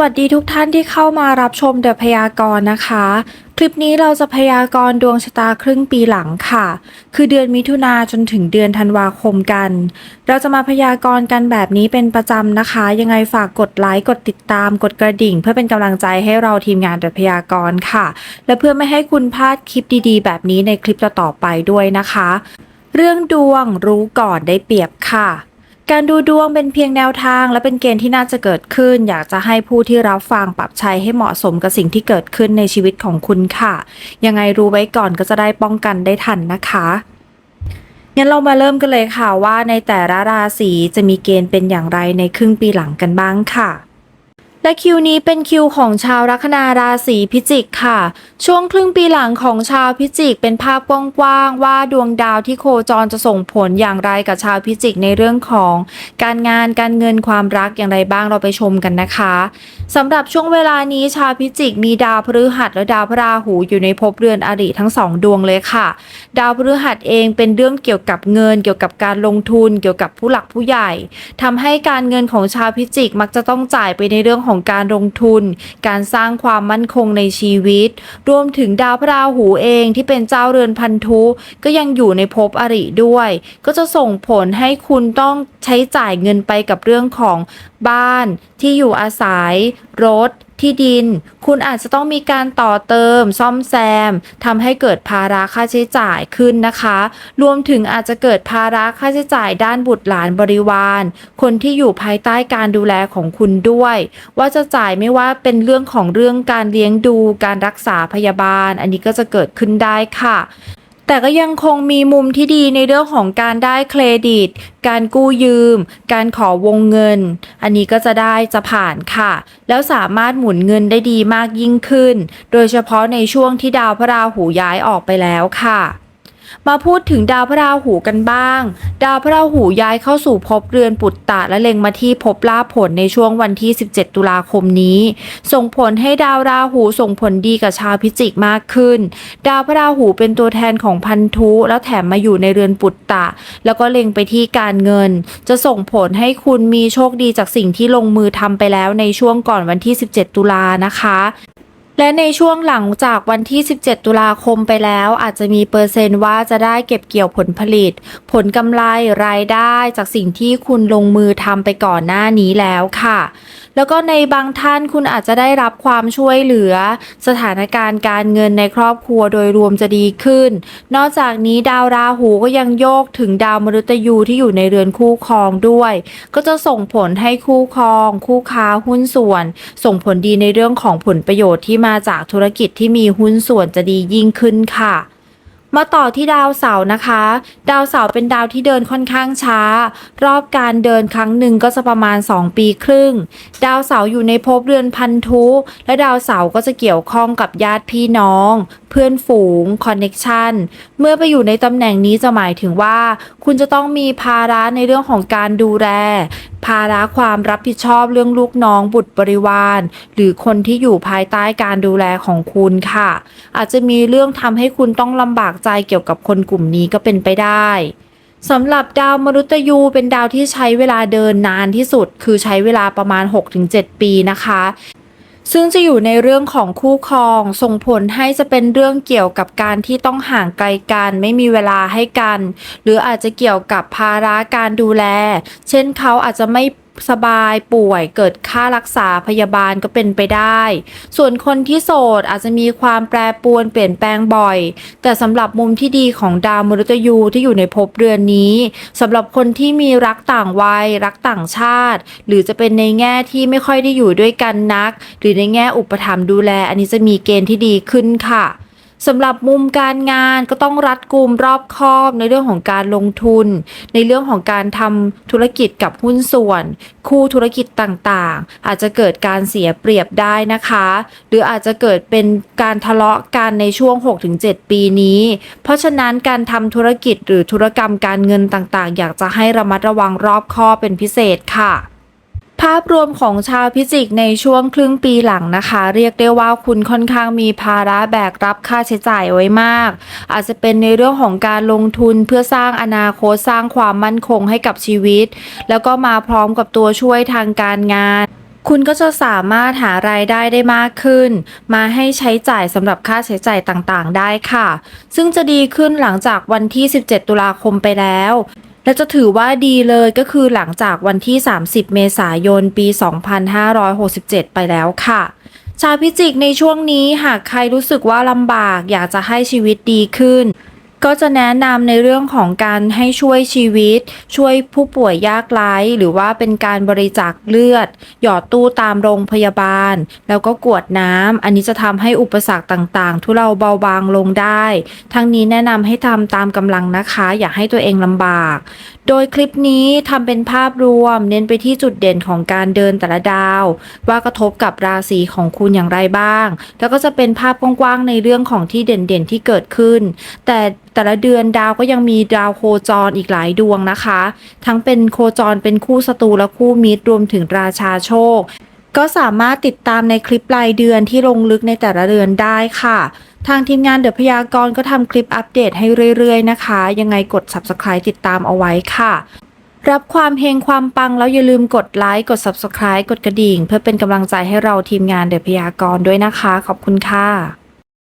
วัสดีทุกท่านที่เข้ามารับชมเดอะพยากรณ์นะคะ คลิปนี้เราจะพยากรณ์ดวงชะตาครึ่งปีหลังค่ะ คือเดือนมิถุนาจนถึงเดือนธันวาคมกัน เราจะมาพยากรณ์กันแบบนี้เป็นประจำนะคะ ยังไงฝากกดไลค์กดติดตามกดกระดิ่ง เพื่อเป็นกำลังใจให้เราทีมงานเดอะพยากรณ์ค่ะ และเพื่อไม่ให้คุณพลาดคลิปดีๆ แบบนี้ในคลิปต่อๆไปด้วยนะคะ เรื่องดวงรู้ก่อนได้เปรียบค่ะ การดูดวงเป็นเพียงแนวทางและเป็นเกณฑ์ที่น่าจะเกิดขึ้น อยากจะให้ผู้ที่รับฟังปรับใช้ให้เหมาะสมกับสิ่งที่เกิดขึ้นในชีวิตของคุณค่ะ ยังไงรู้ไว้ก่อนก็จะได้ป้องกันได้ทันนะคะงั้นเรามาเริ่มกันเลยค่ะว่าในแต่ละราศีจะมีเกณฑ์เป็นอย่างไรในครึ่งปีหลังกันบ้างค่ะ และคิวนี้เป็นคิวของชาวลัคนาราศีพิจิกค่ะ ช่วงครึ่งปีหลังของชาวพิจิกเป็นภาพกว้างๆว่าดวงดาวที่โคจรจะส่งผลอย่างไรกับชาวพิจิกในเรื่องของ การงานการเงินความรักอย่างไรบ้างเราไปชมกันนะคะสำหรับช่วงเวลานี้ชาวพิจิกมีดาวพฤหัสและดาวพระราหูอยู่ในภพเรือนอริทั้งสองดวงเลยค่ะ ดาวพฤหัสเองเป็นเรื่องเกี่ยวกับเงิน เกี่ยวกับการลงทุน เกี่ยวกับผู้หลักผู้ใหญ่ทำให้การเงินของชาวพิจิกมักจะต้องจ่ายไปในเรื่องของการลงทุน การสร้างความมั่นคงในชีวิต รวมถึงดาวพระราหูเองที่เป็นเจ้าเรือนพันธุก็ยังอยู่ในภพอริด้วย ก็จะส่งผลให้คุณต้องใช้จ่ายเงินไปกับเรื่องของบ้านที่อยู่อาศัย รถ ที่ดิน คุณอาจจะต้องมีการต่อเติม ซ่อมแซมทำให้เกิดภาระค่าใช้จ่ายขึ้นนะคะ รวมถึงอาจจะเกิดภาระค่าใช้จ่ายด้านบุตรหลานบริวาร คนที่อยู่ภายใต้การดูแลของคุณด้วย ว่าจะจ่ายไม่ว่าเป็นเรื่องของเรื่องการเลี้ยงดู การรักษาพยาบาล อันนี้ก็จะเกิดขึ้นได้ค่ะ แต่ก็ยังคงมีมุมที่ดีในเรื่องของการได้เครดิต การกู้ยืม การขอวงเงิน อันนี้ก็จะได้จะผ่านค่ะ แล้วสามารถหมุนเงินได้ดีมากยิ่งขึ้น โดยเฉพาะในช่วงที่ดาวพระราหูย้ายออกไปแล้วค่ะ มาพูดถึงดาวพระราหูกันบ้าง ดาวพระราหูย้ายเข้าสู่ภพเรือนปุตตะและเล็งมาที่ภพลาผลในช่วงวันที่ 17 ตุลาคมนี้ ส่งผลให้ดาวราหูส่งผลดีกับชาวพิจิกมากขึ้น ดาวพระราหูเป็นตัวแทนของพันธุ แล้วแถมมาอยู่ในเรือนปุตตะ แล้วก็เล็งไปที่การเงิน จะส่งผลให้คุณมีโชคดีจากสิ่งที่ลงมือทำไปแล้วในช่วงก่อนวันที่ 17 ตุลานะคะ และในช่วงหลังจากวันที่ 17 ตุลาคมไปแล้ว อาจจะมีเปอร์เซนต์ว่าจะได้เก็บเกี่ยวผลผลิต ผลกำไรรายได้จากสิ่งที่คุณลงมือทำไปก่อนหน้านี้แล้วค่ะ แล้วก็ในบางท่านคุณอาจจะได้รับความช่วยเหลือ สถานการณ์การเงินในครอบครัวโดยรวมจะดีขึ้น นอกจากนี้ดาวราหูก็ยังโยกถึงดาวมฤตยูที่อยู่ในเรือนคู่ครองด้วย ก็จะส่งผลให้คู่ครอง คู่ค้าหุ้นส่วน ส่งผลดีในเรื่องของผลประโยชน์ที่มาจากธุรกิจที่มีหุ้นส่วนจะดียิ่งขึ้นค่ะ มาต่อที่ดาวเสาร์นะคะ ดาวเสาร์เป็นดาวที่เดินค่อนข้างช้า รอบการเดินครั้งหนึ่งก็จะประมาณ 2 ปีครึ่ง ดาวเสาร์อยู่ในภพเรือนพันธุ และดาวเสาร์ก็จะเกี่ยวข้องกับญาติพี่น้อง เพื่อนฝูงคอนเน็กชันเมื่อไปอยู่ในตำแหน่งนี้จะหมายถึงว่า คุณจะต้องมีภาระในเรื่องของการดูแล ภาระความรับผิดชอบเรื่องลูกน้องบุตรบริวาร หรือคนที่อยู่ภายใต้การดูแลของคุณค่ะ อาจจะมีเรื่องทำให้คุณต้องลำบากใจเกี่ยวกับคนกลุ่มนี้ก็เป็นไปได้สำหรับดาวมฤตยูเป็นดาวที่ใช้เวลาเดินนานที่สุด คือใช้เวลาประมาณ 6-7 ปีนะคะ ซึ่งจะอยู่ในเรื่องของคู่ครอง ส่งผลให้จะเป็นเรื่องเกี่ยวกับการที่ต้องห่างไกลกัน ไม่มีเวลาให้กัน หรืออาจจะเกี่ยวกับภาระการดูแล เช่นเขาอาจจะไม่ สบายป่วยเกิดค่ารักษาพยาบาลก็เป็นไปได้ ส่วนคนที่โสดอาจจะมีความแปรปรวนเปลี่ยนแปลงบ่อย แต่สำหรับมุมที่ดีของดาวมฤตยูที่อยู่ในภพเรือนนี้สำหรับคนที่มีรักต่างวัย รักต่างชาติ หรือจะเป็นในแง่ที่ไม่ค่อยได้อยู่ด้วยกันนัก หรือในแง่อุปถัมภ์ดูแล อันนี้จะมีเกณฑ์ที่ดีขึ้นค่ะ สำหรับมุมการงานก็ต้องรัดกุมรอบคอบในเรื่องของการลงทุน ในเรื่องของการทำธุรกิจกับหุ้นส่วน คู่ธุรกิจต่างๆ อาจจะเกิดการเสียเปรียบได้นะคะ หรืออาจจะเกิดเป็นการทะเลาะกันในช่วง 6-7 ปีนี้ เพราะฉะนั้นการทำธุรกิจหรือธุรกรรมการเงินต่างๆ อยากจะให้ระมัดระวังรอบคอบเป็นพิเศษค่ะ ภาพรวมของชาวพิจิกในช่วงครึ่งปีหลังนะคะ เรียกได้ว่าคุณค่อนข้างมีภาระแบกรับค่าใช้จ่ายไว้มาก อาจจะเป็นในเรื่องของการลงทุนเพื่อสร้างอนาคตสร้างความมั่นคงให้กับชีวิต แล้วก็มาพร้อมกับตัวช่วยทางการงานคุณก็จะสามารถหารายได้ได้มากขึ้น มาให้ใช้จ่ายสำหรับค่าใช้จ่ายต่างๆ ได้ค่ะ ซึ่งจะดีขึ้นหลังจากวันที่ 17 ตุลาคมไปแล้ว และจะถือว่าดีเลยก็คือหลังจากวันที่ 30 เมษายน ปี 2567 ไปแล้วค่ะ ชาวพิจิกในช่วงนี้หากใครรู้สึกว่าลำบากอยากจะให้ชีวิตดีขึ้น ก็จะแนะนำในเรื่องของการให้ช่วยชีวิต ช่วยผู้ป่วยยากไร้หรือว่าเป็นการบริจาคเลือด หยอดตู้ตามโรงพยาบาล แล้วก็กวดน้ำอันนี้จะทำให้อุปสรรคต่างๆ ทุเราเบาบางลงได้ ทั้งนี้แนะนำให้ทำตามกำลังนะคะ อย่าให้ตัวเองลำบาก โดยคลิปนี้ทำเป็นภาพรวม เน้นไปที่จุดเด่นของการเดินแต่ละดาว ว่ากระทบกับราศีของคุณอย่างไรบ้าง แล้วก็จะเป็นภาพกว้างๆในเรื่องของที่เด่นๆที่เกิดขึ้น แต่แต่ละเดือนดาวก็ยังมีดาวโคจรอีกหลายดวงนะคะ ทั้งเป็นโคจรเป็นคู่ศัตรูและคู่มิตรรวมถึงราชาโชค ก็สามารถติดตามในคลิปรายเดือนที่ลงลึกในแต่ละเดือนได้ค่ะ ทางทีมงานเดอะพยากรก็ทำคลิปอัปเดตให้เรื่อยๆนะคะ ยังไงกด subscribe ติดตามเอาไว้ค่ะ รับความเฮงความปังแล้วอย่าลืมกดไลค์กด subscribe กดกระดิ่ง เพื่อเป็นกำลังใจให้เราทีมงานเดอะพยากรด้วยนะคะ ขอบคุณค่ะ